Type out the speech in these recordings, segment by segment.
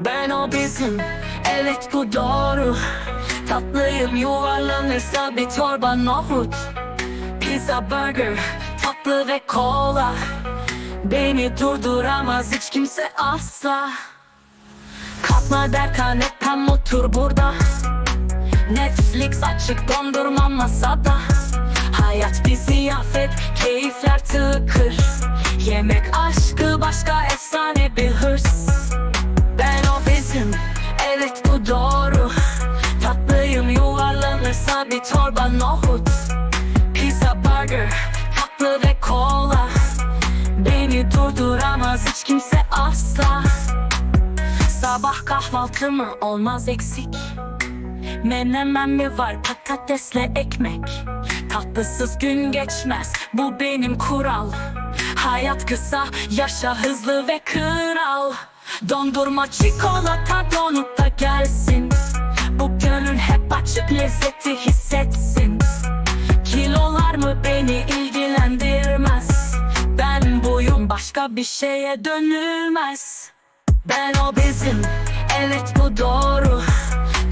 Ben o bizim. Evet bu doğru. Tatlıyım yuvarlanırsa bir torba nohut. Pizza burger Tatlı ve kola. Beni durduramaz hiç kimse asla. Kalkma derken hep hem otur burada. Netflix açık dondurma masada. Hayat bir ziyafet keyifler tıkır. Yemek aşkı başka yuvarlanırsa bir torba nohut Pizza burger tatlı ve kola. Beni durduramaz hiç kimse asla. Sabah kahvaltı mı olmaz eksik? Menemen mi var patatesle ekmek? Tatlısız gün geçmez bu benim kural. Hayat kısa yaşa hızlı ve kral. Dondurma çikolata donut da gelsin Bu gönül hep açık lezzeti hissetsin. Kilolar mı beni ilgilendirmez? Ben buyum başka bir şeye dönülmez. Ben o bizim evet bu doğru.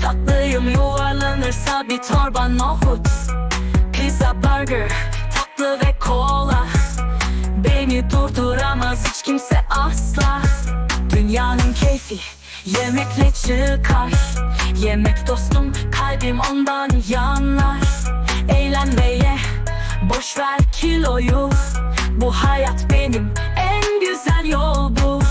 Tatlıyım yuvarlanırsa bir torba nohut. Pizza burger tatlı ve kola. Beni durduramaz hiç kimse asla. Dünyanın keyfi yemekle çıkar. Yemek dostum kalbim ondan yanar. Eğlen ve ye boş ver kiloyu. Bu hayat benim en güzel yol bu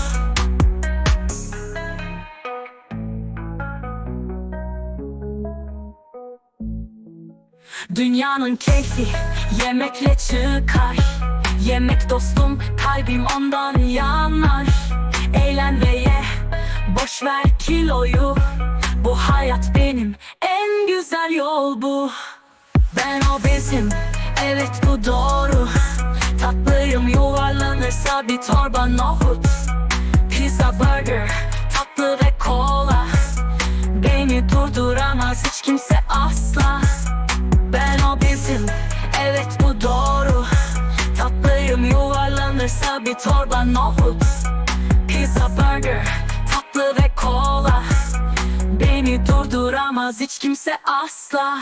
Dünyanın keyfi yemekle çıkar. Yemek dostum kalbim ondan yanar boş ver kiloyu. Bu hayat benim en güzel yol bu. Ben o bizim evet bu doğru. Tatlıyım yuvarlanırsa bir torba nohut. Pizza burger tatlı ve kola. Beni durduramaz hiç kimse asla. Ben o bizim Evet bu doğru. Tatlıyım yuvarlanırsa bir torba nohut Durduramaz hiç kimse asla